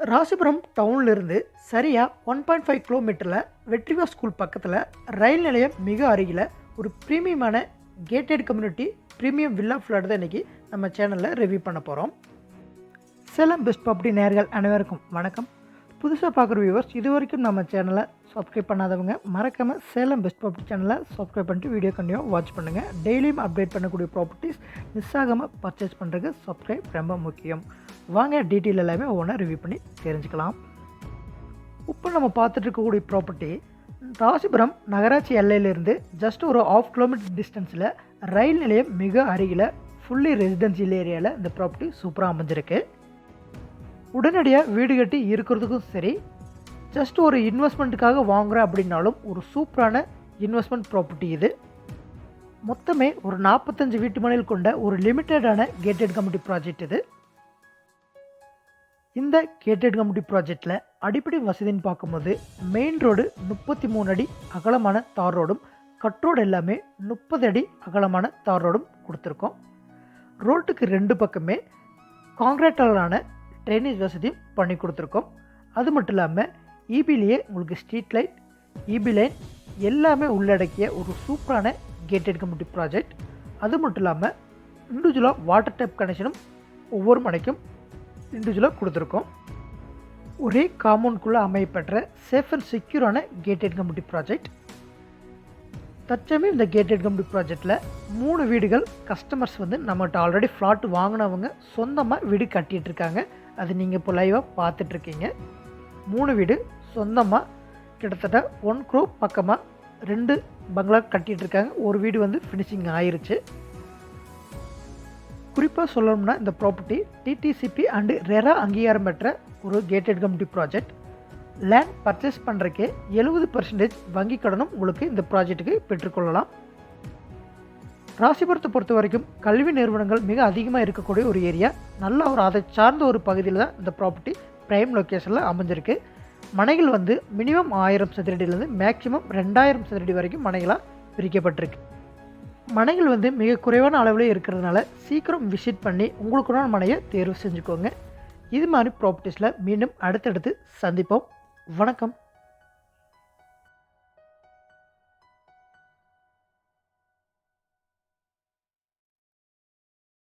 ராசிபுரம் டவுன்லேருந்து சரியாக one point five கிலோமீட்டரில் வெற்றிவா school பக்கத்தில் ரயில் நிலையம் மிக அருகில் ஒரு ப்ரீமியமான gated community premium villa flat தான் இன்றைக்கி நம்ம சேனலில் ரிவ்யூ பண்ண போகிறோம் சேலம் பெஸ்ட் ப்ராப்பர்ட்டி நேர்கள் அனைவருக்கும் வணக்கம். புதுசாக பார்க்குற வியூவர்ஸ் இது வரைக்கும் நம்ம சேனலை சப்ஸ்கிரைப் பண்ணாதவங்க மறக்காமல் சேலம் பெஸ்ட் ப்ராப்பர்ட்டி சேனலை சப்ஸ்கிரைப் பண்ணிட்டு வீடியோ கண்டிப்பாக வாட்ச் பண்ணுங்கள் டெய்லியும் அப்டேட் பண்ணக்கூடிய ப்ராப்பர்ட்டிஸ் மிஸ் ஆகாமல் பர்ச்சேஸ் பண்ணுறதுக்கு சப்ஸ்கிரைப் ரொம்ப முக்கியம். வாங்க டீட்டெயில் எல்லாமே ஒவ்வொன்றா ரிவ்யூ பண்ணி தெரிஞ்சுக்கலாம். இப்போ நம்ம பார்த்துட்டு இருக்கக்கூடிய ப்ராப்பர்ட்டி ராசிபுரம் நகராட்சி எல்லையிலேருந்து ஜஸ்ட் ஒரு ஆஃப் கிலோமீட்டர் டிஸ்டன்ஸில் ரயில் நிலையம் மிக அருகில் ஃபுல்லி ரெசிடென்சியல் ஏரியாவில் இந்த ப்ராப்பர்ட்டி சூப்பராக அமைஞ்சிருக்கு. உடனடியாக வீடு கட்டி இருக்கிறதுக்கும் சரி ஜஸ்ட் ஒரு இன்வெஸ்ட்மெண்ட்டுக்காக வாங்குகிறேன் அப்படின்னாலும் ஒரு சூப்பரான இன்வெஸ்ட்மெண்ட் ப்ராப்பர்ட்டி இது. மொத்தமே ஒரு நாற்பத்தஞ்சு வீட்டு மனையில் கொண்ட ஒரு லிமிட்டடான கேட்டட் கமிட்டி ப்ராஜெக்ட் இது. இந்த கேட்டட் கம்யூனிட்டி ப்ராஜெக்டில் அடிப்படை வசதின்னு பார்க்கும்போது மெயின் ரோடு முப்பத்தி மூணு அடி அகலமான தார் ரோடும் கட் ரோடு எல்லாமே முப்பது அடி அகலமான தார் ரோடும் கொடுத்துருக்கோம். ரோட்டுக்கு ரெண்டு பக்கமே காங்கிரீட்டாலான ட்ரைனேஜ் வசதியும் பண்ணி கொடுத்துருக்கோம். அது மட்டும் இல்லாமல் இபிலேயே உங்களுக்கு ஸ்ட்ரீட் லைட் இபி லைன் எல்லாமே உள்ளடக்கிய ஒரு சூப்பரான கேட்டட் கம்யூனிட்டி ப்ராஜெக்ட் அது மட்டும் இல்லாமல் இண்டிவிஜுவலாக வாட்டர் டேப் கனெக்ஷனும் ஒவ்வொரு மனைக்கும் இண்டிவிஜுவலாக கொடுத்துருக்கோம். ஒரே காம்பவுண்ட்குள்ளே அமையப்பெற்ற சேஃப் அண்ட் செக்யூரான கேட்டட் கம்யூனிட்டி ப்ராஜெக்ட் தற்சமயம் இந்த கேட்டட் கம்யூனிட்டி ப்ராஜெக்டில் மூணு வீடுகள் கஸ்டமர்ஸ் வந்து நம்மகிட்ட ஆல்ரெடி ஃப்ளாட் வாங்கினவங்க சொந்தமாக வீடு கட்டிகிட்டு இருக்காங்க. அது நீங்கள் இப்போ லைவாக பார்த்துட்ருக்கீங்க மூணு வீடு சொந்தமாக கிட்டத்தட்ட ஒன் க்ரோ பக்கமாக ரெண்டு பங்களா கட்டிகிட்ருக்காங்க ஒரு வீடு வந்து ஃபினிஷிங் ஆயிருச்சு. குறிப்பாக சொல்லணும்னா இந்த ப்ராப்பர்ட்டி டிடிசிபி அண்டு ரெரா அங்கீகாரம் பெற்ற ஒரு gated committee project land purchase பண்ணுறக்கே எழுபது பர்சன்டேஜ் வங்கி கடனும் உங்களுக்கு இந்த ப்ராஜெக்ட்டுக்கு பெற்றுக்கொள்ளலாம். ராசிபுரத்தை பொறுத்த வரைக்கும் கல்வி நிறுவனங்கள் மிக அதிகமாக இருக்கக்கூடிய ஒரு ஏரியா நல்ல ஒரு அதை சார்ந்த ஒரு பகுதியில் தான் இந்த ப்ராப்பர்ட்டி ப்ரைம் லொக்கேஷனில் அமைஞ்சிருக்கு. மனைகள் வந்து மினிமம் ஆயிரம் சதுரடியிலேருந்து மேக்ஸிமம் ரெண்டாயிரம் சதுரடி வரைக்கும் மனைகளாக பிரிக்கப்பட்டிருக்கு. மனைகள் வந்து மிக குறைவான அளவில் இருக்கிறதுனால சீக்கிரம் விசிட் பண்ணி உங்களுக்குண்டான மனையை தேர்வு செஞ்சுக்கோங்க. இது மாதிரி ப்ராப்பர்ட்டிஸில் மீண்டும் அடுத்தடுத்து சந்திப்போம். வணக்கம்.